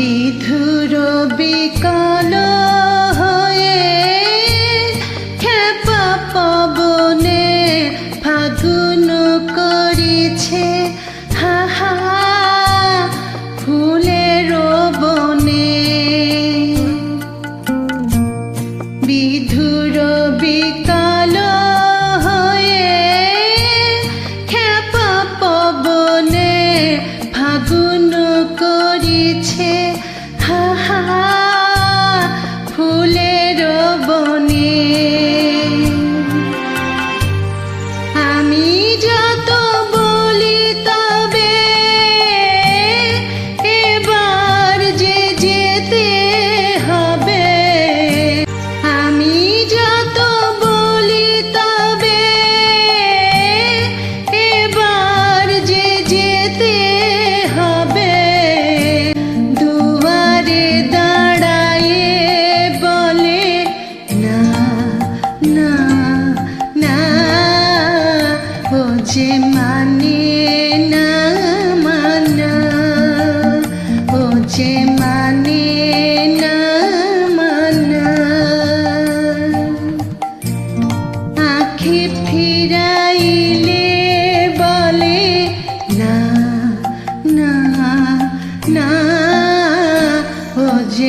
বিধুর বিকল হয়ে খেপা পবনে ফাগুন করিছে।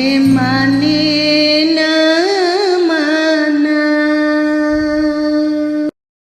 money